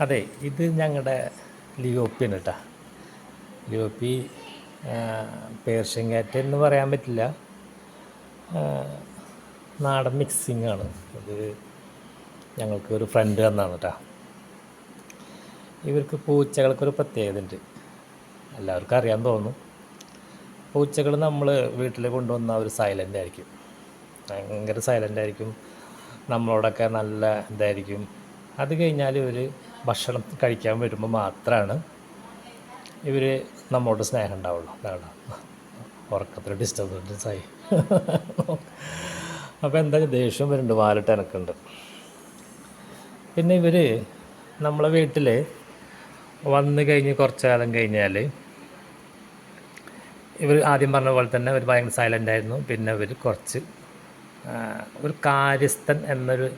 അതെ ഇത് ഞങ്ങളുടെ ലിയോപ്പിയാണ് കേട്ടോ ലിയോപ്പി പേർഷ്യൻ എന്ന് പറയാൻ പറ്റില്ല. നാടൻ മിക്സിംഗ് ആണ്. അത് ഞങ്ങൾക്ക് ഒരു ഫ്രണ്ട് തന്നാണ് കേട്ടോ ഇവർക്ക് പൂച്ചകൾക്കൊരു പ്രത്യേകത ഉണ്ട് എല്ലാവർക്കും അറിയാൻ തോന്നുന്നു പൂച്ചകൾ നമ്മൾ വീട്ടിൽ കൊണ്ടുവന്ന ഒരു സൈലന്റ് ആയിരിക്കും. ഭയങ്കര സൈലന്റ് ആയിരിക്കും. നമ്മളോടൊക്കെ നല്ല ഇതായിരിക്കും. അത് കഴിഞ്ഞാൽ ഇവർ ഭക്ഷണം കഴിക്കാൻ വരുമ്പോൾ മാത്രമാണ് ഇവർ നമ്മളോട് സ്നേഹം ഉണ്ടാവുള്ളൂ. അതാണ് ഉറക്കത്തിൽ ഡിസ്റ്റർബൻസ് ആയി. അപ്പോൾ എന്താ ദേഷ്യം വരുന്നുണ്ട് വാലിട്ട് എനക്കുണ്ട് പിന്നെ ഇവർ നമ്മളെ വീട്ടിൽ വന്ന് കഴിഞ്ഞ് കുറച്ച് കാലം കഴിഞ്ഞാൽ ഇവർ ആദ്യം പറഞ്ഞ പോലെ തന്നെ അവർ ഭയങ്കര സൈലന്റ് ആയിരുന്നു. പിന്നെ ഇവർ കുറച്ച് ഒരു കാര്യസ്ഥൻ എന്നൊരു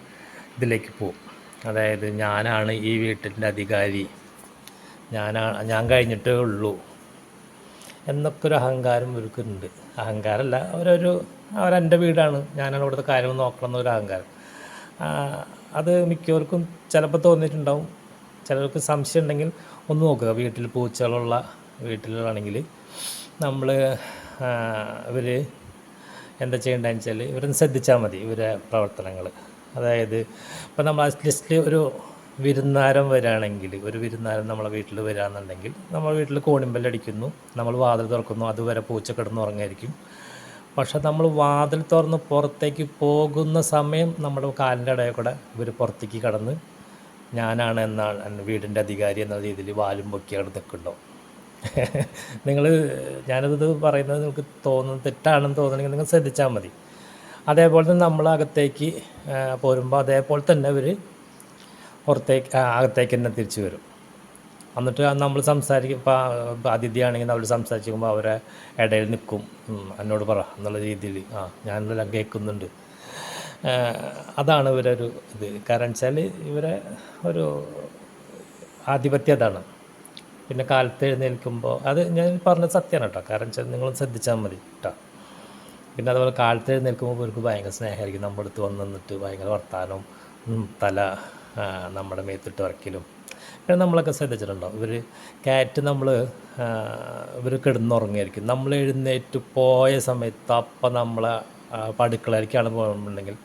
ഇതിലേക്ക് പോകും അതായത് ഞാനാണ് ഈ വീട്ടിന്റെ അധികാരി. ഞാനാ ഞാൻ കഴിഞ്ഞിട്ടേ ഉള്ളൂ. എന്നൊക്കെ ഒരു അഹങ്കാരം ഇവർക്കുണ്ട്. അഹങ്കാരമല്ല അവരൊരു അവരെന്റെ വീടാണ്. ഞാനാണ് ഇവിടുത്തെ കാര്യം നോക്കണം എന്നൊരു അഹങ്കാരം. അത് മിക്കവർക്കും ചിലപ്പോൾ തോന്നിയിട്ടുണ്ടാവും. ചിലർക്ക് സംശയം ഉണ്ടെങ്കിൽ ഒന്ന് നോക്കുക. വീട്ടിൽ പൂച്ചകളുള്ള വീട്ടിലാണെങ്കിൽ നമ്മൾ ഇവർ എന്താ ചെയ്യേണ്ടതെന്ന് വെച്ചാൽ ഇവരൊന്ന് ശ്രദ്ധിച്ചാൽ മതി ഇവരെ പ്രവർത്തനങ്ങൾ. അതായത് ഇപ്പം നമ്മൾ ലിസ്റ്റിൽ ഒരു വിരുന്നാരം വരാണെങ്കിൽ ഒരു വിരുന്നാരം നമ്മളെ വീട്ടിൽ വരികയാണെന്നുണ്ടെങ്കിൽ നമ്മൾ വീട്ടിൽ കോണിമ്പല്ലടിക്കുന്നു നമ്മൾ വാതിൽ തുറക്കുന്നു അതുവരെ പൂച്ച കിടന്ന് ഉറങ്ങായിരിക്കും. പക്ഷെ നമ്മൾ വാതിൽ തുറന്ന് പുറത്തേക്ക് പോകുന്ന സമയം നമ്മുടെ കാലിന്റെ ഇടയിൽ കൂടെ ഇവർ പുറത്തേക്ക് കടന്ന് ഞാനാണ് എന്നാണ് വീടിന്റെ അധികാരി എന്ന രീതിയിൽ വാലും പൊക്കി അവിടെ നിൽക്കുന്നുണ്ടോ? നിങ്ങൾ ഞാനത് പറയുന്നത് നിങ്ങൾക്ക് തോന്നുന്നു തെറ്റാണെന്ന് തോന്നണമെങ്കിൽ നിങ്ങൾ ശ്രദ്ധിച്ചാൽ മതി. അതേപോലെ തന്നെ നമ്മളകത്തേക്ക് പോരുമ്പോൾ അതേപോലെ തന്നെ അവർ പുറത്തേക്ക് അകത്തേക്ക് തന്നെ തിരിച്ചു വരും. എന്നിട്ട് നമ്മൾ സംസാരിക്കും ഇപ്പോൾ അതിഥിയാണെങ്കിൽ അവർ സംസാരിക്കുമ്പോൾ അവരെ ഇടയിൽ നിൽക്കും എന്നോട് പറ എന്നുള്ള രീതിയിൽ ആ ഞാനെല്ലാം കേൾക്കുന്നുണ്ട്. അതാണ് ഇവരൊരു ഇത്. കാരണം വെച്ചാൽ ഇവരെ ഒരു ആധിപത്യം അതാണ് പിന്നെ കാലത്ത് എഴുന്നേൽക്കുമ്പോൾ അത് ഞാൻ പറഞ്ഞ സത്യമാണ് കേട്ടോ. കാരണം വെച്ചാൽ നിങ്ങൾ ശ്രദ്ധിച്ചാൽ മതി കേട്ടോ. പിന്നെ അതുപോലെ കാലത്ത് എഴുന്നേൽക്കുമ്പോൾ ഇവർക്ക് ഭയങ്കര സ്നേഹമായിരിക്കും. നമ്മുടെ അടുത്ത് വന്ന് നിന്നിട്ട് ഭയങ്കര വർത്താനവും തല നമ്മുടെ മേത്തിട്ട് വരയ്ക്കലും. പിന്നെ നമ്മളൊക്കെ ശ്രദ്ധിച്ചിട്ടുണ്ടോ? ഇവർ കാറ്റ് നമ്മൾ ഇവർ കിടന്നുറങ്ങിയായിരിക്കും. നമ്മൾ എഴുന്നേറ്റ് പോയ സമയത്ത് അപ്പം നമ്മളെ പടുക്കളയിലേക്കാണ് പോകുന്നുണ്ടെങ്കിൽ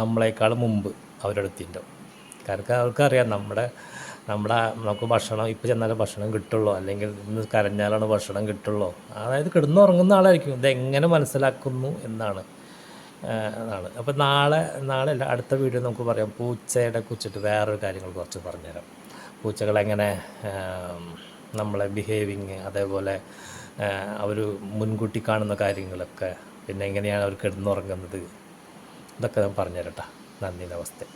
നമ്മളെക്കാൾ മുമ്പ് അവരെടുത്തിട്ടുണ്ടാവും കാരണം അവർക്കറിയാം നമ്മുടെ നമ്മുടെ നമുക്ക് ഭക്ഷണം ഇപ്പോൾ ചെന്നാലും ഭക്ഷണം കിട്ടുള്ളൂ. അല്ലെങ്കിൽ ഇന്ന് കരഞ്ഞാലാണ് ഭക്ഷണം കിട്ടുള്ളൂ. അതായത് കിടന്നുറങ്ങുന്ന ആളായിരിക്കും. ഇതെങ്ങനെ മനസ്സിലാക്കുന്നു എന്നാണ്. അതാണ്. അപ്പോൾ നാളെ നാളെ അല്ല അടുത്ത വീഡിയോ നമുക്ക് പറയാം. പൂച്ചയുടെ കുറിച്ചിട്ട് വേറൊരു കാര്യങ്ങൾ കുറച്ച് പറഞ്ഞുതരാം. പൂച്ചകളെങ്ങനെ നമ്മളെ ബിഹേവിങ് അതേപോലെ അവർ മുൻകൂട്ടി കാണുന്ന കാര്യങ്ങളൊക്കെ പിന്നെ എങ്ങനെയാണ് അവർ കിടന്നുറങ്ങുന്നത് ഇതൊക്കെ ഞാൻ പറഞ്ഞുതരട്ടെ. നന്ദി നമസ്തേ.